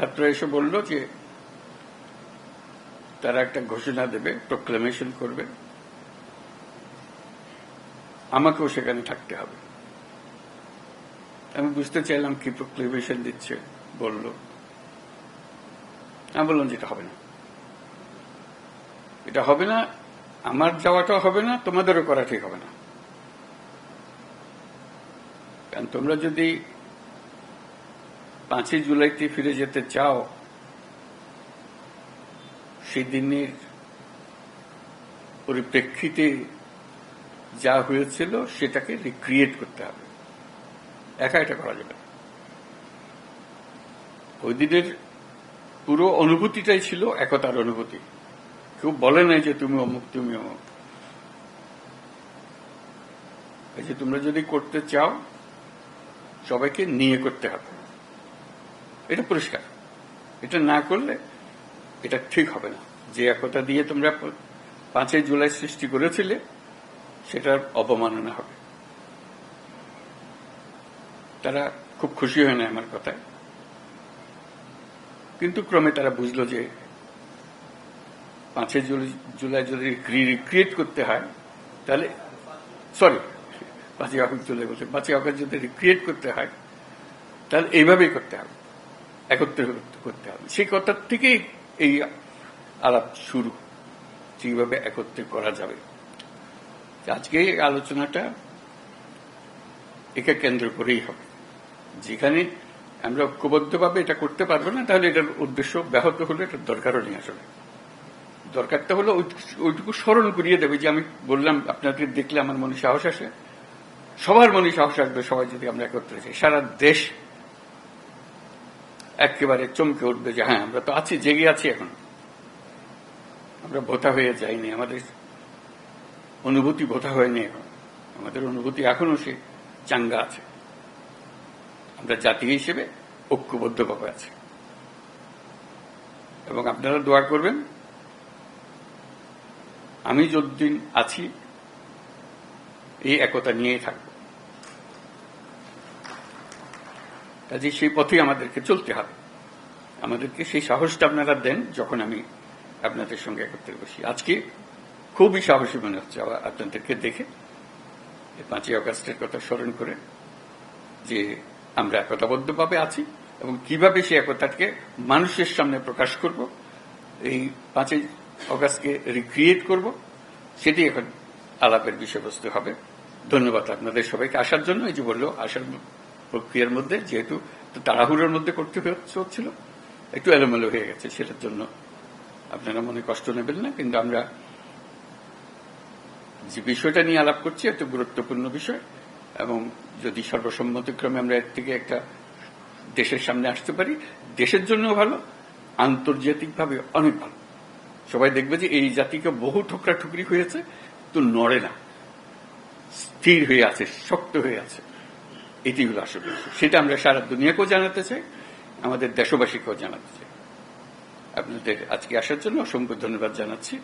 ছাত্র এসে বলল যে তারা একটা ঘোষণা দেবে প্রোক্লামেশন করবে। আমাকেও সেখানে থাকতে হবে। আমি বুঝতে চাইলাম কি প্রোক্লেমেশন দিচ্ছে, বলল। আমি বললাম যে এটা হবে না। এটা হবে না, আমার যাওয়াটাও হবে না, তোমাদেরও করা ঠিক হবে না। কারণ তোমরা যদি পাঁচই জুলাইতে ফিরে যেতে চাও সেই দিনের পরিপ্রেক্ষিতে যা হয়েছিল সেটাকে রিক্রিয়েট করতে হবে। একা এটা করা যাবে ওই দিনের পুরো অনুভূতিটাই ছিল একতার অনুভূতি। কেউ বলে নাই যে তুমি অমুক তুমি অমুক। এই যে তোমরা যদি করতে চাও, সবাইকে নিয়ে করতে হবে। এটা পরিষ্কার। এটা না করলে এটা ঠিক হবে না। যে একতা দিয়ে তোমরা পাঁচই জুলাই সৃষ্টি করেছিলে, সেটার অবমাননা হবে। তারা খুব খুশি হয় না আমার কথায়। কিন্তু ক্রমে তারা বুঝলো যে পাঁচই জুলাই যদি রিক্রিয়েট করতে হয়, তাহলে সরি, পাঁচই আগস্ট জুলাই বলছে পাঁচই আগস্ট যদি রিক্রিয়েট করতে হয়, তাহলে এইভাবেই করতে হবে। একত্রে করতে হবে। সেই কথার থেকেই এই আলাপ শুরু। যেভাবে একত্রে করা যাবে? আজকে আলোচনাটা একে কেন্দ্র করেই হবে। যেখানে আমরা ঐক্যবদ্ধভাবে এটা করতে পারব না, তাহলে এটার উদ্দেশ্য ব্যাহত হলে, এটার দরকারও নেই আসলে। দরকারটা হলো ওইটুকু স্মরণ করিয়ে দেবে যে আমি বললাম আপনাদের দেখলে আমার মনে সাহস আসে। সবার মনে সাহস আসবে সবাই যদি আমরা একত্রে যাই। সারা দেশ একেবারে চমকে উঠবে যে হ্যাঁ আমরা তো আছি, জেগে আছি এখন। আমরা ভোতা হয়ে যাইনি, আমাদের অনুভূতি ভোতা হয়নি এখন। আমাদের অনুভূতি এখনও সে চাঙ্গা আছে। আমরা জাতি হিসেবে ঐক্যবদ্ধভাবে আছি। এবং আপনারা দোয়া করবেন, আমি যতদিন আছি, এই একতা নিয়েই থাকব। কাজে সেই পথেই আমাদেরকে চলতে হবে। আমাদেরকে সেই সাহসটা আপনারা দেন যখন আমি আপনাদের সঙ্গে একত্রে বসি। আজকে খুবই সাহসী মনে হচ্ছে আপনাদেরকে দেখে। পাঁচই অগাস্টের কথা স্মরণ করে যে আমরা একতাবদ্ধভাবে আছি এবং কীভাবে সেই একতাকে মানুষের সামনে প্রকাশ করব, এই পাঁচই অগাস্টকে রিক্রিয়েট করব, সেটি এখন আলাপের বিষয়বস্তু হবে। ধন্যবাদ আপনাদের সবাইকে আসার জন্য। এই যে বলল, আসার প্রক্রিয়ার মধ্যে, যেহেতু তাড়াহুড়োর মধ্যে করতে হচ্ছিল, একটু এলোমেলো হয়ে গেছে সেটার জন্য। আপনারা মনে কষ্ট নেবেন না, কিন্তু আমরা যে বিষয়টা নিয়ে আলাপ করছি একটা গুরুত্বপূর্ণ বিষয়, এবং যদি সর্বসম্মতিক্রমে আমরা এর থেকে একটা দেশের সামনে আসতে পারি, দেশের জন্য ভালো, আন্তর্জাতিকভাবে অনেক ভালো। সবাই দেখবে যে এই জাতিকে বহু ঠোকরা ঠুকরি হয়েছে তো নড়ে না। স্থির হয়ে আছে, শক্ত হয়ে আছে। এটি হল আসল। সেটা আমরা সারা দুনিয়াকেও জানাতে চাই, আমাদের দেশবাসীকেও জানাতে চাই আপনাদের আজকে আসার জন্য অসংখ্য ধন্যবাদ জানাচ্ছি